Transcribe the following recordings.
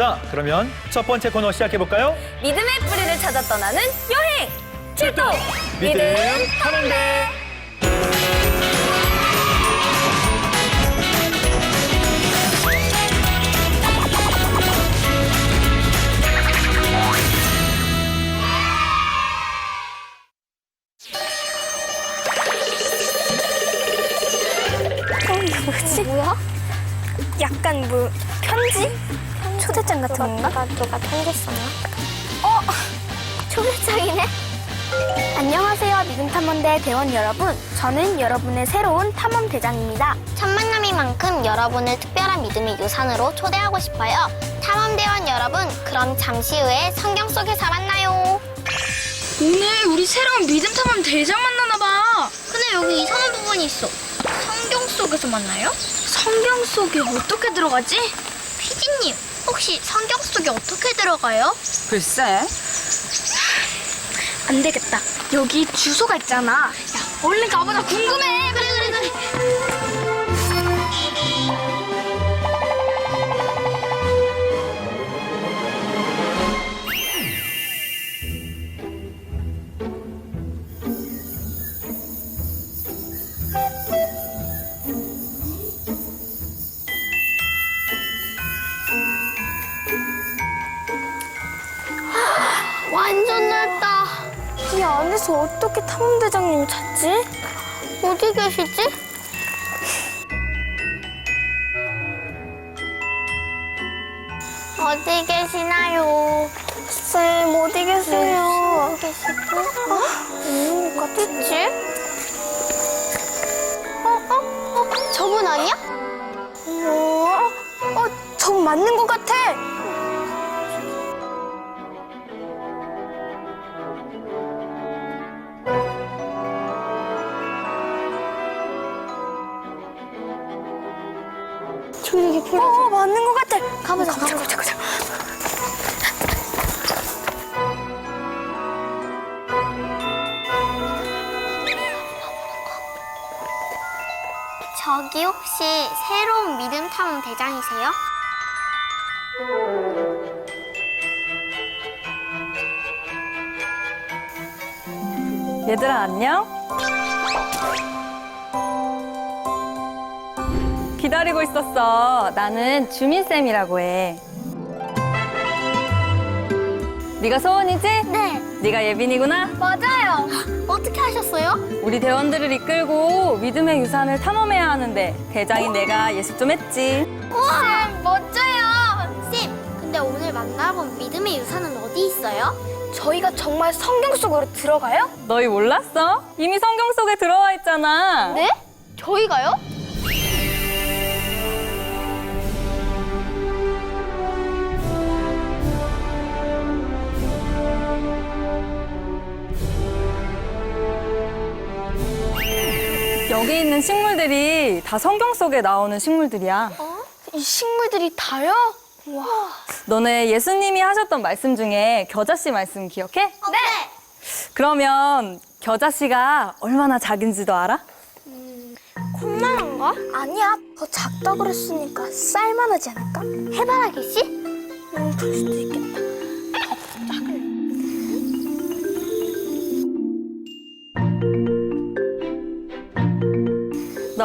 자, 그러면 첫 번째 코너 시작해 볼까요? 믿음의 뿌리를 찾아 떠나는 여행! 출동! 믿음 탐험대. 어, 뭐지? 뭐야? 약간 뭐 편지? 초대장 같은 건가? 누가, 누가 편지 썼나? 어? 초대장이네? 안녕하세요 믿음 탐험대 대원 여러분 저는 여러분의 새로운 탐험 대장입니다 첫 만남이만큼 여러분을 특별한 믿음의 유산으로 초대하고 싶어요. 탐험대원 여러분, 그럼 잠시 후에 성경 속에서 만나요. 오늘 우리 새로운 믿음 탐험 대장 만나나 봐 근데 여기 이상한 부분이 있어. 성경 속에서 만나요? 성경 속에 어떻게 들어가지? 피디님, 혹시 성경 속에 어떻게 들어가요? 글쎄. 안 되겠다 여기 주소가 있잖아 야 얼른 가보자 궁금해 그래, 그래, 그래. 이 안에서 어떻게 탐험 대장님 찾지? 어디 계시지? 어디 계시나요? 쌤 어디 계세요? 계시고? 음, 어딨지? 어, 어, 어, 저분 아니야? 어, 어, 저 맞는 것 같아. 저기 보여. 어, 맞는 것 같아. 가보자, 가보자, 가보자, 가보자. 저기 혹시 새로운 믿음 탐험 대장이세요? 얘들아, 안녕? 기다리고 있었어. 나는 주민쌤이라고 해. 네가 소원이지? 네, 네가 예빈이구나? 맞아요. 어떻게 하셨어요? 우리 대원들을 이끌고 믿음의 유산을 탐험해야 하는데 대장인 내가 예습 좀 했지. 우와, 멋져요. 쌤, 근데 오늘 만나본 믿음의 유산은 어디 있어요? 저희가 정말 성경 속으로 들어가요? 너희 몰랐어? 이미 성경 속에 들어와 있잖아. 네? 저희가요? 여기 있는 식물들이 다 성경 속에 나오는 식물들이야. 이 식물들이 다요? 와. 너네 예수님이 하셨던 말씀 중에 겨자씨 말씀 기억해? 네. 그러면 겨자씨가 얼마나 작은지도 알아? 콩만한가? 아니야. 더 작다 그랬으니까 쌀만하지 않을까? 해바라기 씨? 음, 그럴 수도 있겠다.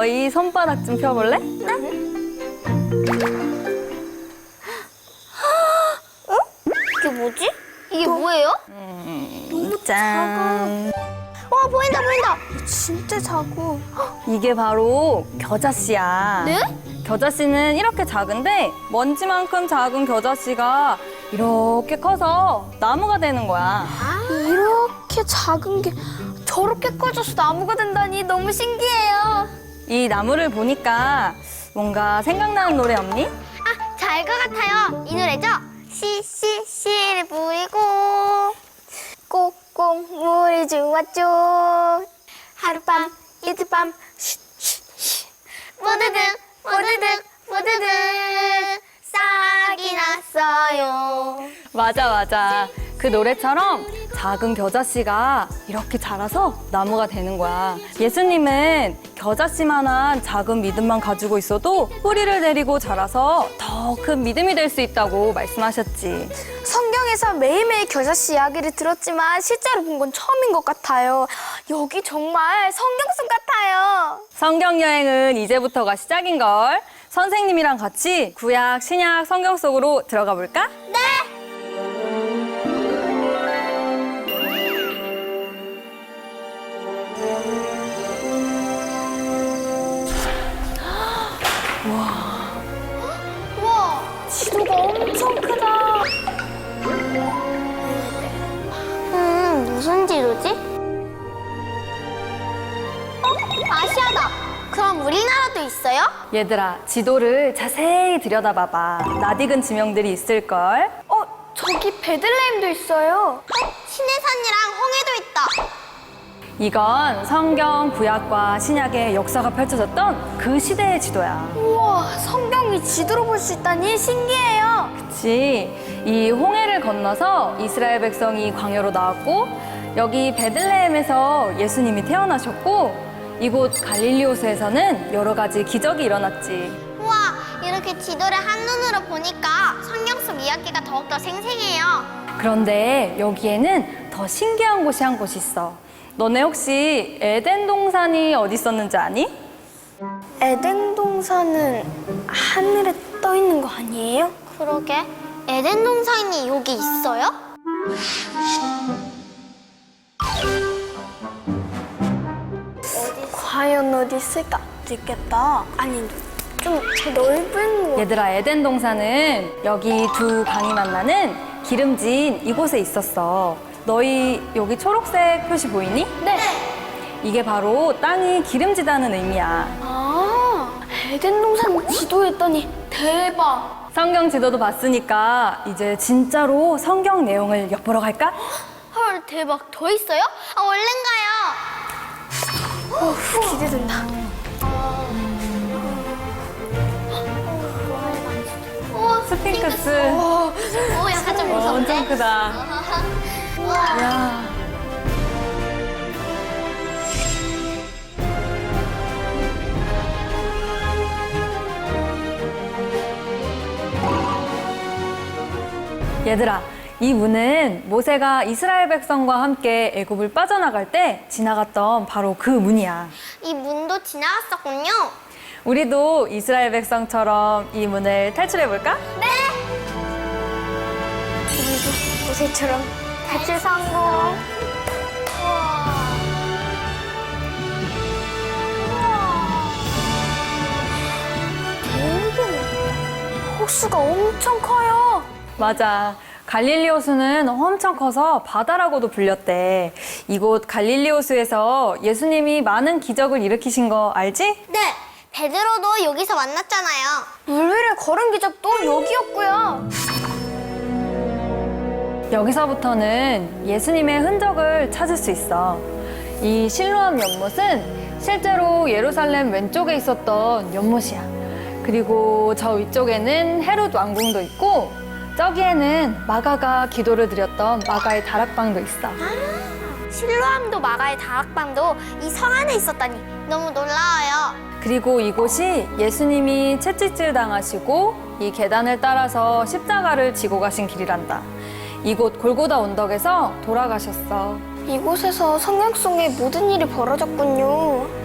너희 손바닥 좀 펴볼래? 이게 뭐지? 이게 뭐예요? 짠. 와, 보인다, 보인다. 진짜 작고. 이게 바로 겨자씨야. 네? 겨자씨는 이렇게 작은데 먼지만큼 작은 겨자씨가 이렇게 커서 나무가 되는 거야. 이렇게 작은 게 저렇게 커져서 나무가 된다니 너무 신기해요. 이 나무를 보니까 뭔가 생각나는 노래 없니? 아, 저알것 같아요. 이 노래죠? 씨씨 씨를 뿌리고 꼭꼭 물이 주었죠. 하룻밤, 이틀밤, 모두들 모두들 모두들 싹이 났어요. 맞아 맞아. 그 노래처럼 작은 겨자씨가 이렇게 자라서 나무가 되는 거야. 예수님은 겨자씨만한 작은 믿음만 가지고 있어도 뿌리를 내리고 자라서 더 큰 믿음이 될 수 있다고 말씀하셨지. 성경에서 매일매일 겨자씨 이야기를 들었지만 실제로 본 건 처음인 것 같아요. 여기 정말 성경 속 같아요. 성경 여행은 이제부터가 시작인 걸. 선생님이랑 같이 구약, 신약, 성경 속으로 들어가 볼까? 우 우리나라도 있어요? 얘들아, 지도를 자세히 들여다봐봐. 낯익은 지명들이 있을걸. 어, 저기 베들레헴도 있어요. 신의 산이랑 홍해도 있다. 이건 성경, 구약과 신약의 역사가 펼쳐졌던 그 시대의 지도야. 우와, 성경이 지도로 볼 수 있다니 신기해요. 그치? 이 홍해를 건너서 이스라엘 백성이 광야로 나왔고, 여기 베들레헴에서 예수님이 태어나셨고, 이곳 갈릴리오스에서는 여러 가지 기적이 일어났지. 우와, 이렇게 지도를 한눈으로 보니까 성경 속 이야기가 더욱더 생생해요. 그런데 여기에는 더 신기한 곳이 한 곳이 있어. 너네 혹시 에덴 동산이 어디 있었는지 아니? 에덴 동산은 하늘에 떠 있는 거 아니에요? 그러게. 에덴 동산이 여기 있어요? 과연 어디 있을까? 있겠다. 아니, 좀 넓은 곳. 얘들아, 에덴 동산은 여기 두 강이 만나는 기름진 이곳에 있었어. 너희 여기 초록색 표시 보이니? 네. 이게 바로 땅이 기름지다는 의미야. 아, 에덴 동산 지도에 있더니 대박. 성경 지도도 봤으니까 이제 진짜로 성경 내용을 엿보러 갈까? 헐, 대박. 더 있어요? 아, 얼른 가요. 어, 기대된다. 스핑크스. 오, 약간 좀 무섭네. 엄청 크다. 우와. 야. 얘들아, 이 문은 모세가 이스라엘 백성과 함께 애굽을 빠져나갈 때 지나갔던 바로 그 문이야. 이 문도 지나갔었군요. 우리도 이스라엘 백성처럼 이 문을 탈출해 볼까? 우리도 모세처럼 탈출 성공. 우와. 호수가 엄청 커요. 맞아. 갈릴리 호수는 엄청 커서 바다라고도 불렸대. 이곳 갈릴리 호수에서 예수님이 많은 기적을 일으키신 거 알지? 네, 베드로도 여기서 만났잖아요. 물 위를 걸은 기적도 여기였고요. 여기서부터는 예수님의 흔적을 찾을 수 있어. 이 실로암 연못은 실제로 예루살렘 왼쪽에 있었던 연못이야. 그리고 저 위쪽에는 헤롯 왕궁도 있고 저기에는 마가가 기도를 드렸던 마가의 다락방도 있어. 실로암도 마가의 다락방도 이 성 안에 있었다니 너무 놀라워요. 그리고 이곳이 예수님이 채찍질 당하시고 이 계단을 따라서 십자가를 지고 가신 길이란다. 이곳 골고다 언덕에서 돌아가셨어. 이곳에서 성경 속의 모든 일이 벌어졌군요.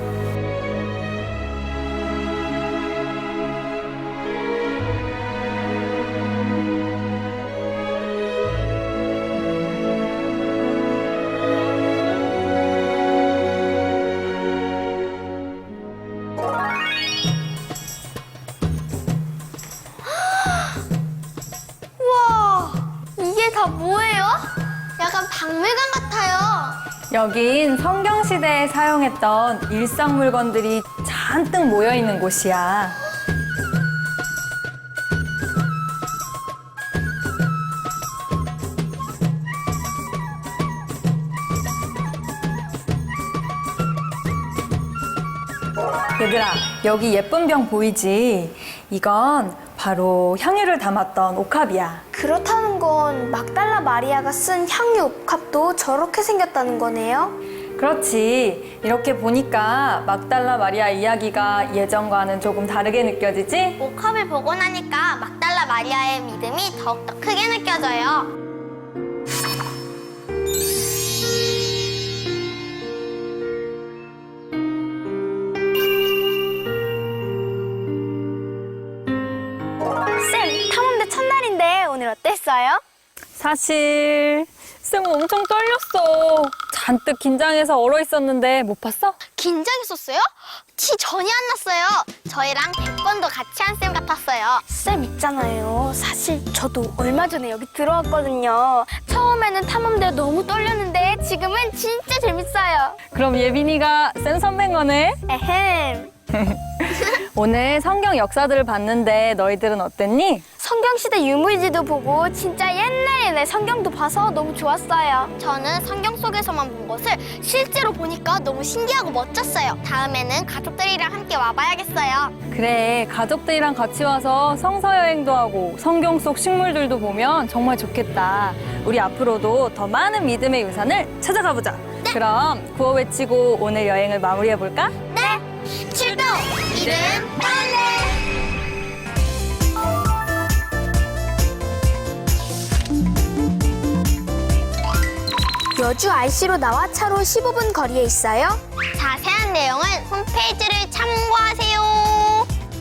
여긴 성경시대에 사용했던 일상 물건들이 잔뜩 모여 있는 곳이야. 얘들아, 여기 예쁜 병 보이지? 이건 바로 향유를 담았던 옥합이야. 그렇다는 건 막달라 마리아가 쓴 향유 옥합도 저렇게 생겼다는 거네요. 그렇지. 이렇게 보니까 막달라 마리아 이야기가 예전과는 조금 다르게 느껴지지? 옥합을 보고 나니까 막달라 마리아의 믿음이 더욱더 크게 느껴져요. 사실 쌤은 엄청 떨렸어. 잔뜩 긴장해서 얼어 있었는데 못 봤어? 긴장했었어요? 티 전혀 안 났어요. 저희랑 100번도 같이 한 쌤 같았어요. 쌤 있잖아요. 사실 저도 얼마 전에 여기 들어왔거든요. 처음에는 탐험대 너무 떨렸는데 지금은 진짜 재밌어요. 그럼 예빈이가 쌤 선배인 거네? 에헴. 오늘 성경 역사들을 봤는데 너희들은 어땠니? 성경시대 유물지도 보고 진짜 옛날 옛날 성경도 봐서 너무 좋았어요. 저는 성경 속에서만 본 것을 실제로 보니까 너무 신기하고 멋졌어요. 다음에는 가족들이랑 함께 와봐야겠어요. 그래, 가족들이랑 같이 와서 성서 여행도 하고 성경 속 식물들도 보면 정말 좋겠다. 우리 앞으로도 더 많은 믿음의 유산을 찾아가 보자. 그럼 구호 외치고 오늘 여행을 마무리해 볼까? 출동! 이름 탐험 여주 IC로 나와 차로 15분 거리에 있어요. 자세한 내용은 홈페이지를 참고하세요.